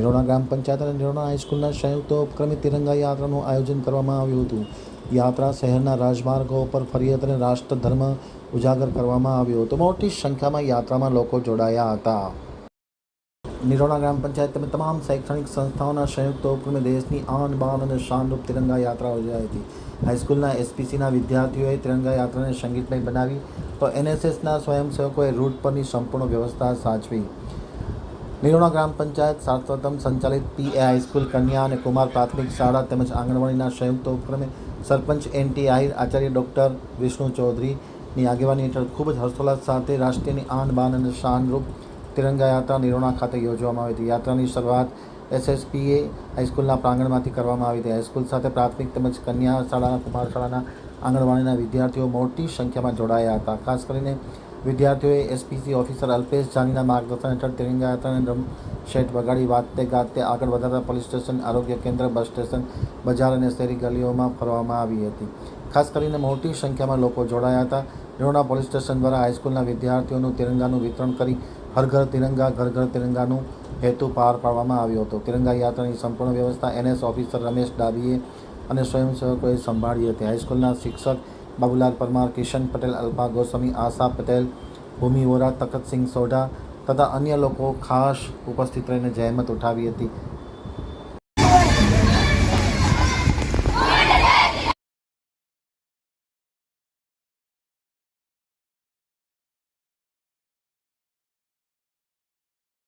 નિરોણા ગ્રામ પંચાયત અને નિરોણા હાઈસ્કૂલના સંયુક્ત ઉપક્રમે તિરંગા યાત્રાનું આયોજન કરવામાં આવ્યું હતું. યાત્રા શહેરના રાજમાર્ગો પર ફરી અને રાષ્ટ્રધર્મ ઉજાગર કરવામાં આવ્યો હતો. મોટી સંખ્યામાં યાત્રામાં લોકો જોડાયા હતા. નિરોણા ગ્રામ પંચાયત તેમજ તમામ શૈક્ષણિક સંસ્થાઓના સંયુક્ત ઉપક્રમે દેશની આન બાન અને શાનરૂપ તિરંગા યાત્રા યોજાઈ હતી. હાઈસ્કૂલના એસપીસીના વિદ્યાર્થીઓએ તિરંગા યાત્રાને સંગીતમય બનાવી તો એનએસએસના સ્વયંસેવકોએ રૂટ પરની સંપૂર્ણ વ્યવસ્થા સાચવી. નિરોણા ગ્રામ પંચાયત સાર્વતમ સંચાલિત પીએ હાઈસ્કૂલ કન્યા અને કુમાર પ્રાથમિક શાળા તેમજ આંગણવાડીના સંયુક્ત ઉપક્રમે સરપંચ N T Ahir, Acharya doctor Vishnu ચૌધરીની આગેવાની હેઠળ ખૂબ જ હર્ષોલ્લાસ સાથે રાષ્ટ્રીયની આન બાન અને શાનરૂપ તિરંગા યાત્રા નિરોણા ખાતે યોજવામાં આવી હતી. યાત્રાની શરૂઆત એસએસપીએ હાઈસ્કૂલના પ્રાંગણમાંથી કરવામાં આવી હતી. હાઈસ્કૂલ સાથે પ્રાથમિક તેમજ કન્યા શાળાના કુમાર શાળાના આંગણવાડીના વિદ્યાર્થીઓ મોટી સંખ્યામાં જોડાયા હતા. ખાસ કરીને વિદ્યાર્થીઓએ એસપીસી ઓફિસર અલ્પેશ જાનીના માર્ગદર્શન હેઠળ તિરંગા યાત્રાને ડ્રમ શેટ વગાડી વાતે ગાતે આગળ વધારતા પોલીસ સ્ટેશન, આરોગ્ય કેન્દ્ર, બસ સ્ટેશન, બજાર અને શહેરી ગલીઓમાં ફરવામાં આવી હતી. ખાસ કરીને મોટી સંખ્યામાં લોકો જોડાયા હતા. રોણા પોલીસ સ્ટેશન દ્વારા હાઈસ્કૂલના વિદ્યાર્થીઓનું તિરંગાનું વિતરણ કરી હર ઘર તિરંગા, ઘર ઘર તિરંગાનું હેતુ પાર પાડવામાં આવ્યો હતો. તિરંગા યાત્રાની સંપૂર્ણ વ્યવસ્થા એનએસ ઓફિસર રમેશ ડાબીએ અને સ્વયંસેવકોએ સંભાળી હતી. હાઈસ્કૂલના શિક્ષક બાબુલાલ પરમાર, કિશન પટેલ અલ્પા ગોસ્વામી, આશા પટેલ, ભૂમિ વોરા તખતસિંહ સોઢા તથા અન્ય લોકો ખાસ ઉપસ્થિત રહીને જહેમત ઉઠાવી હતી.